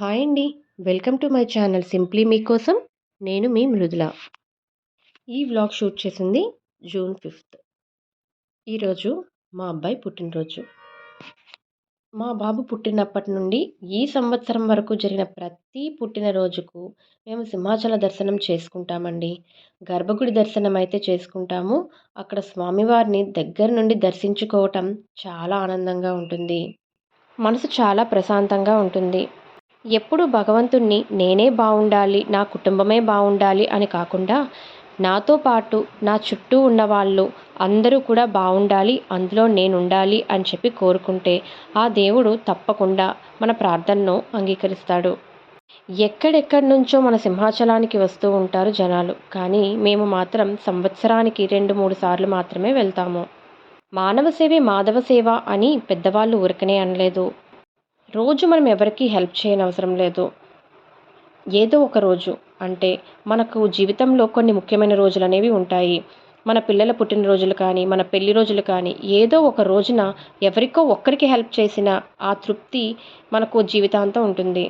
Hi అండి. Welcome to my channel simply మీకోసం నేను మీ మృదుల. ఈ వ్లాగ్ షూట్ చేసింది జూన్ ఫిఫ్త్. ఈరోజు మా అబ్బాయి పుట్టినరోజు. మా బాబు పుట్టినప్పటి నుండి ఈ సంవత్సరం వరకు జరిగిన ప్రతి పుట్టినరోజుకు మేము సింహాచల దర్శనం చేసుకుంటామండి. గర్భగుడి దర్శనం అయితే చేసుకుంటాము. అక్కడ స్వామివారిని దగ్గర నుండి దర్శించుకోవటం చాలా ఆనందంగా ఉంటుంది. మనసు చాలా ప్రశాంతంగా ఉంటుంది. ఎప్పుడు భగవంతుణ్ణి నేనే బాగుండాలి నా కుటుంబమే బాగుండాలి అని కాకుండా నాతో పాటు నా చుట్టూ ఉన్నవాళ్ళు అందరూ కూడా బాగుండాలి అందులో నేను ఉండాలి అని చెప్పి కోరుకుంటే ఆ దేవుడు తప్పకుండా మన ప్రార్థనను అంగీకరిస్తాడు. ఎక్కడెక్కడి నుంచో మన సింహాచలానికి వస్తూ ఉంటారు జనాలు కానీ మేము మాత్రం సంవత్సరానికి రెండు మూడు సార్లు మాత్రమే వెళ్తాము. మానవ సేవే మాధవ సేవ అని పెద్దవాళ్ళు ఊరికనే అనలేదు. రోజు మనం ఎవరికీ హెల్ప్ చేయని అవసరం లేదు. ఏదో ఒక రోజు అంటే మనకు జీవితంలో కొన్ని ముఖ్యమైన రోజులు అనేవి ఉంటాయి. మన పిల్లల పుట్టినరోజులు కానీ మన పెళ్ళి రోజులు కానీ ఏదో ఒక రోజున ఎవరికో ఒక్కరికి హెల్ప్ చేసిన ఆ తృప్తి మనకు జీవితాంతం ఉంటుంది.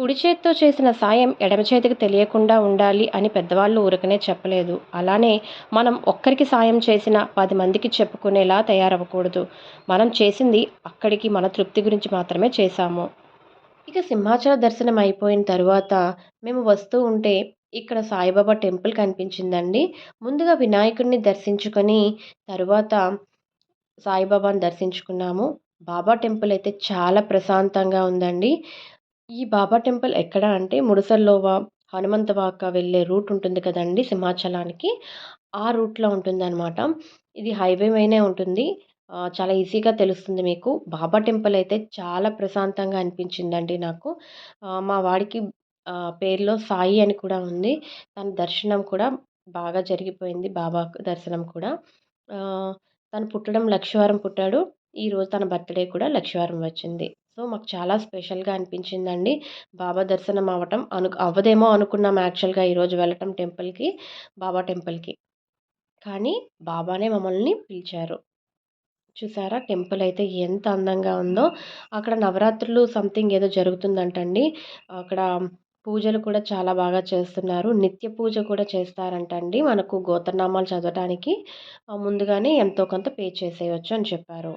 కుడి చేత్తో చేసిన సాయం ఎడమ చేతికి తెలియకుండా ఉండాలి అని పెద్దవాళ్ళు ఊరకనే చెప్పలేదు. అలానే మనం ఒక్కరికి సాయం చేసిన పది మందికి చెప్పుకునేలా తయారవ్వకూడదు. మనం చేసింది అక్కడికి మన తృప్తి గురించి మాత్రమే చేశాము. ఇక సింహాచల దర్శనం అయిపోయిన తర్వాత మేము వస్తూ ఉంటే ఇక్కడ సాయిబాబా టెంపుల్ కనిపించిందండి. ముందుగా వినాయకుడిని దర్శించుకొని తరువాత సాయిబాబాని దర్శించుకున్నాము. బాబా టెంపుల్ అయితే చాలా ప్రశాంతంగా ఉందండి. ఈ బాబా టెంపుల్ ఎక్కడ అంటే ముడసల్లోవా హనుమంతవాక వెళ్ళే రూట్ ఉంటుంది కదండి సింహాచలానికి. ఆ రూట్లో ఉంటుందన్నమాట. ఇది హైవే మీనే ఉంటుంది. చాలా ఈజీగా తెలుస్తుంది మీకు. బాబా టెంపుల్ అయితే చాలా ప్రశాంతంగా అనిపించిందండి నాకు. మా వాడికి పేరులో సాయి అని కూడా ఉంది. తన దర్శనం కూడా బాగా జరిగిపోయింది బాబా దర్శనం కూడా. తను పుట్టడం లక్షవారం పుట్టాడు. ఈరోజు తన బర్త్డే కూడా లక్షవారం వచ్చింది. సో మాకు చాలా స్పెషల్గా అనిపించిందండి. బాబా దర్శనం అవ్వటం అను అవ్వదేమో అనుకున్నాం యాక్చువల్గా ఈరోజు వెళ్ళటం టెంపుల్కి బాబా టెంపుల్కి. కానీ బాబానే మమ్మల్ని పిలిచారు. చూసారా టెంపుల్ అయితే ఎంత అందంగా ఉందో. అక్కడ నవరాత్రులు సంథింగ్ ఏదో జరుగుతుందంటండి. అక్కడ పూజలు కూడా చాలా బాగా చేస్తున్నారు. నిత్య పూజ కూడా చేస్తారంటండి మనకు గోత్రనామాలు చదవటానికి. ముందుగానే ఎంతో కొంత పే చేసేయచ్చు అని చెప్పారు.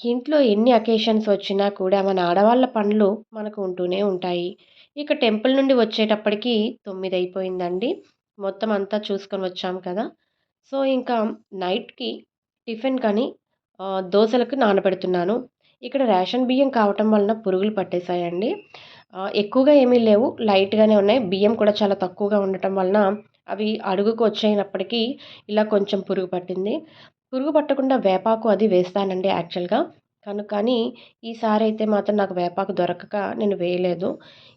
ఇంట్లో ఎన్ని అకేషన్స్ వచ్చినా కూడా మన ఆడవాళ్ళ పనులు మనకు ఉంటూనే ఉంటాయి. ఇక టెంపుల్ నుండి వచ్చేటప్పటికి తొమ్మిది అయిపోయిందండి మొత్తం అంతా చూసుకొని వచ్చాం కదా. సో ఇంకా నైట్కి టిఫిన్ కానీ దోశలకు నానబెడుతున్నాను. ఇక్కడ రేషన్ బియ్యం కావటం వలన పురుగులు పట్టేశాయండి. ఎక్కువగా ఏమీ లేవు. లైట్గానే ఉన్నాయి. బియ్యం కూడా చాలా తక్కువగా ఉండటం వలన అవి అడుగుకు వచ్చేటప్పటికీ ఇలా కొంచెం పురుగు పట్టింది. పురుగు పట్టకుండా వేపాకు అది వేస్తానండి యాక్చువల్గా. కను కానీ ఈసారి అయితే మాత్రం నాకు వేపాకు దొరకక నేను వేయలేదు.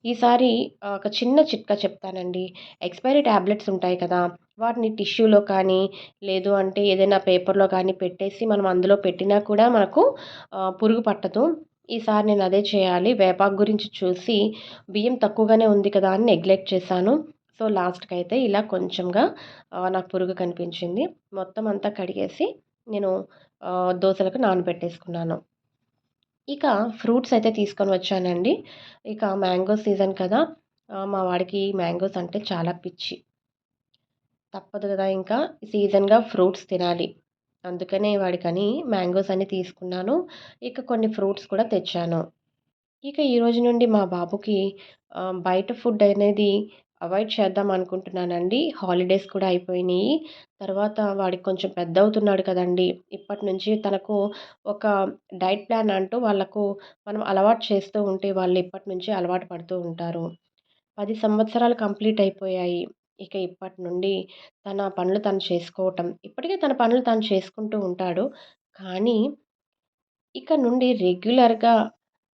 ఈసారి ఒక చిన్న చిట్కా చెప్తానండి. ఎక్స్పైరీ ట్యాబ్లెట్స్ ఉంటాయి కదా వాటిని టిష్యూలో కానీ లేదు అంటే ఏదైనా పేపర్లో కానీ పెట్టేసి మనం అందులో పెట్టినా కూడా మనకు పురుగు పట్టదు. ఈసారి నేను అదే చేయాలి. వేపాకు గురించి చూసి బియ్యం తక్కువగానే ఉంది కదా అని నెగ్లెక్ట్ చేశాను. సో లాస్ట్కి అయితే ఇలా కొంచెంగా నాకు పురుగు కనిపించింది. మొత్తం అంతా కడిగేసి నేను దోశలకు నానబెట్టేసుకున్నాను. ఇక ఫ్రూట్స్ అయితే తీసుకొని వచ్చానండి. ఇక మ్యాంగో సీజన్ కదా మా వాడికి మ్యాంగోస్ అంటే చాలా పిచ్చి. తప్పదు కదా ఇంకా సీజన్గా ఫ్రూట్స్ తినాలి. అందుకనే వాడికని మ్యాంగోస్ అన్ని తీసుకున్నాను. ఇక కొన్ని ఫ్రూట్స్ కూడా తెచ్చాను. ఇక ఈరోజు నుండి మా బాబుకి బయట ఫుడ్ అనేది అవాయిడ్ చేద్దాం అనుకుంటున్నానండి. హాలిడేస్ కూడా అయిపోయినాయి. తర్వాత వాడికి కొంచెం పెద్ద అవుతున్నాడు కదండి. ఇప్పటి నుంచి తనకు ఒక డైట్ ప్లాన్ అంటూ వాళ్ళకు మనం అలవాటు చేస్తూ ఉంటే వాళ్ళు ఇప్పటి నుంచి అలవాటు పడుతూ ఉంటారు. పది సంవత్సరాలు కంప్లీట్ అయిపోయాయి. ఇక ఇప్పటి నుండి తన పనులు తను చేసుకోవటం. ఇప్పటికే తన పనులు తను చేసుకుంటూ ఉంటాడు. కానీ ఇక నుండి రెగ్యులర్గా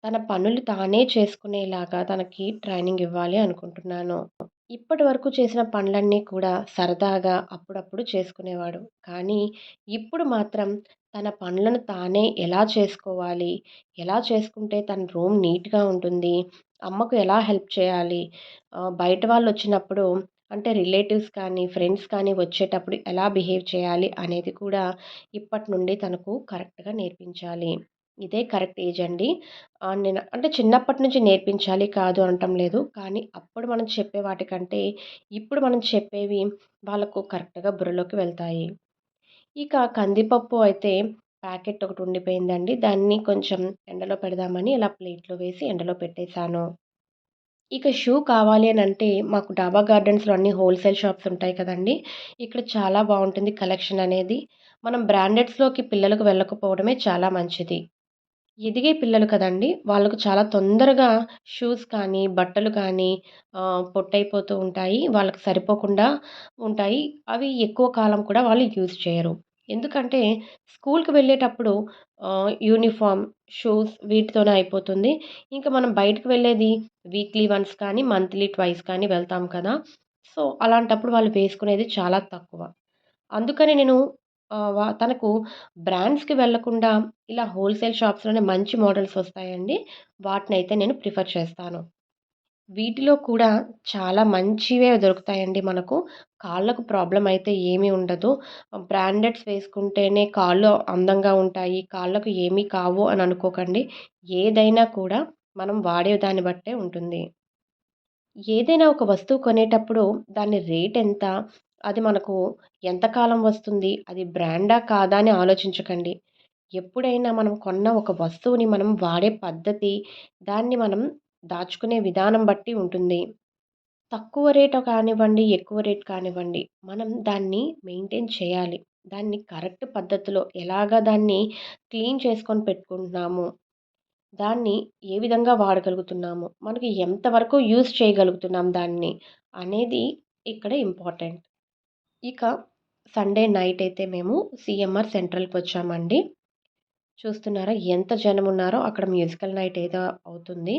తన పనులు తానే చేసుకునేలాగా తనకి ట్రైనింగ్ ఇవ్వాలి అనుకుంటున్నాను. ఇప్పటి వరకు చేసిన పనులన్నీ కూడా సరదాగా అప్పుడప్పుడు చేసుకునేవాడు. కానీ ఇప్పుడు మాత్రం తన పనులను తానే ఎలా చేసుకోవాలి? ఎలా చేసుకుంటే తన రూమ్ నీట్గా ఉంటుంది? అమ్మకు ఎలా హెల్ప్ చేయాలి? బయట వాళ్ళు వచ్చినప్పుడు అంటే రిలేటివ్స్ కానీ ఫ్రెండ్స్ కానీ వచ్చేటప్పుడు ఎలా బిహేవ్ చేయాలి అనేది కూడా ఇప్పటి నుండి తనకు కరెక్ట్గా నేర్పించాలి. ఇదే కరెక్ట్ ఏజ్ అండి. నేను అంటే చిన్నప్పటి నుంచి నేర్పించాలి కాదు అనటం లేదు. కానీ అప్పుడు మనం చెప్పే వాటికంటే ఇప్పుడు మనం చెప్పేవి వాళ్ళకు కరెక్ట్‌గా బుర్రలోకి వెళ్తాయి. ఇక కందిపప్పు అయితే ప్యాకెట్ ఒకటి ఉండిపోయిందండి. దాన్ని కొంచెం ఎండలో పెడదామని ఇలా ప్లేట్‌లో వేసి ఎండలో పెట్టేశాను. ఇక షూ కావాలి అని అంటే మాకు డాబా గార్డెన్స్‌లో అన్ని హోల్‌సేల్ షాప్స్ ఉంటాయి కదండీ! ఇక్కడ చాలా బాగుంటుంది కలెక్షన్ అనేది. మనం బ్రాండెడ్స్‌లోకి పిల్లలకు వెళ్ళకపోవడమే చాలా మంచిది. ఎదిగే పిల్లలు కదండీ! వాళ్ళకు చాలా తొందరగా షూస్ కానీ, బట్టలు కానీ పొట్టయిపోతూ పొట్టైపోతూ ఉంటాయి. వాళ్ళకి సరిపోకుండా ఉంటాయి. అవి ఎక్కువ కాలం కూడా వాళ్ళు యూజ్ చేయరు. ఎందుకంటే స్కూల్‌కి వెళ్ళేటప్పుడు యూనిఫామ్ యూనిఫార్మ్, షూస్ వీటితోనే అయిపోతుంది. ఇంకా మనం బయటకు వెళ్ళేది వీక్లీ వన్స్ కానీ, మంత్లీ ట్వైస్ కానీ వెళ్తాం కదా! సో, అలాంటప్పుడు వాళ్ళు వేసుకునేది చాలా తక్కువ. అందుకని నేను తనకు బ్రాండ్స్‌కి వెళ్ళకుండా ఇలా హోల్‌సేల్ షాప్స్‌లోనే మంచి మోడల్స్ వస్తాయండి. వాటిని అయితే నేను ప్రిఫర్ చేస్తాను. వీటిలో కూడా చాలా మంచివే దొరుకుతాయండి మనకు. కాళ్ళకు ప్రాబ్లం అయితే ఏమీ ఉండదు. బ్రాండెడ్స్ వేసుకుంటేనే కాళ్ళు అందంగా ఉంటాయి. కాళ్ళకు ఏమీ కావు అని అనుకోకండి. ఏదైనా కూడా మనం వాడే దాన్ని బట్టే ఉంటుంది. ఏదైనా ఒక వస్తువు కొనేటప్పుడు దాని రేట్ ఎంత? అది మనకు ఎంతకాలం వస్తుంది? అది బ్రాండా? కాదా? అని ఆలోచించకండి. ఎప్పుడైనా మనం కొన్న ఒక వస్తువుని మనం వాడే పద్ధతి, దాన్ని మనం దాచుకునే విధానం బట్టి ఉంటుంది. తక్కువ రేట్ కానివ్వండి, ఎక్కువ రేట్ కానివ్వండి, మనం దాన్ని మెయింటైన్ చేయాలి. దాన్ని కరెక్ట్ పద్ధతిలో ఎలాగా దాన్ని క్లీన్ చేసుకొని పెట్టుకుంటున్నాము, దాన్ని ఏ విధంగా వాడగలుగుతున్నాము, మనకి ఎంతవరకు యూజ్ చేయగలుగుతున్నాం దాన్ని అనేది ఇక్కడ ఇంపార్టెంట్. ఇక సండే నైట్ అయితే మేము సీఎంఆర్ సెంట్రల్‌కి వచ్చామండి. చూస్తున్నారా ఎంత జనం ఉన్నారో అక్కడ మ్యూజికల్ నైట్ ఏదో అవుతుంది.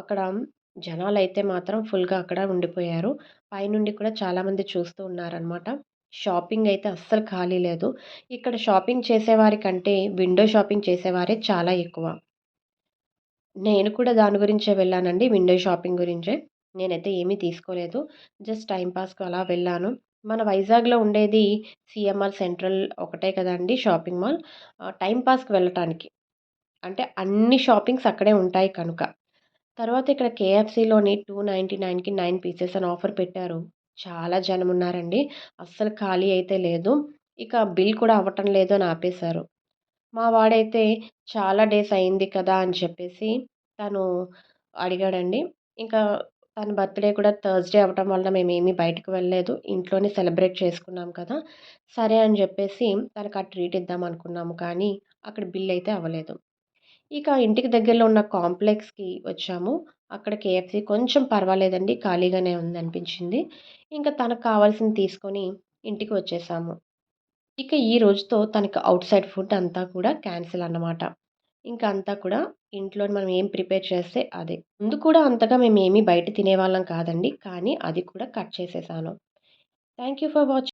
అక్కడ జనాలు అయితే మాత్రం ఫుల్‌గా అక్కడ ఉండిపోయారు. పైనుండి కూడా చాలామంది చూస్తూ ఉన్నారనమాట. షాపింగ్ అయితే అస్సలు ఖాళీ లేదు. ఇక్కడ షాపింగ్ చేసేవారి కంటే విండో షాపింగ్ చేసేవారే చాలా ఎక్కువ. నేను కూడా దాని గురించే వెళ్ళానండి. విండో షాపింగ్ గురించే. నేనైతే ఏమీ తీసుకోలేదు. జస్ట్ టైంపాస్కి అలా వెళ్ళాను. మన వైజాగ్‌లో ఉండేది సీఎంఆర్ సెంట్రల్ ఒకటే కదండి షాపింగ్ మాల్. టైంపాస్కి వెళ్ళటానికి. అంటే అన్ని షాపింగ్స్ అక్కడే ఉంటాయి కనుక. తర్వాత ఇక్కడ కేఎఫ్‌సీలోని 299కి 9 పీసెస్ అని ఆఫర్ పెట్టారు. చాలా జనం ఉన్నారండి అస్సలు ఖాళీ అయితే లేదు. ఇక బిల్ కూడా అవ్వటం లేదు అని ఆపేశారు. మా వాడైతే చాలా డేస్ అయింది కదా! అని చెప్పేసి తను అడిగాడండి. ఇంకా తన బర్త్‌డే కూడా థర్స్‌డే అవ్వటం వల్ల మేమేమీ బయటకు వెళ్ళలేదు. ఇంట్లోనే సెలబ్రేట్ చేసుకున్నాం కదా! సరే అని చెప్పేసి తనకు ఆ ట్రీట్ ఇద్దాం అనుకున్నాము. కానీ అక్కడ బిల్ అయితే అవ్వలేదు. ఇక ఇంటికి దగ్గరలో ఉన్న కాంప్లెక్స్‌కి వచ్చాము. అక్కడ కేఎఫ్‌సీ కొంచెం పర్వాలేదండి. ఖాళీగానే ఉందనిపించింది. ఇంకా తనకు కావాల్సింది తీసుకొని ఇంటికి వచ్చేసాము. ఇక ఈ రోజుతో తనకి సైడ్ ఫుడ్ అంతా కూడా క్యాన్సిల్ అన్నమాట. ఇంక అంతా కూడా ఇంట్లో మనం ఏం ప్రిపేర్ చేస్తే అదే. ముందు కూడా అంతగా మేము ఏమీ బయట తినేవాళ్ళం కాదండి. కానీ అది కూడా కట్ చేసేసాను. Thank you for watching.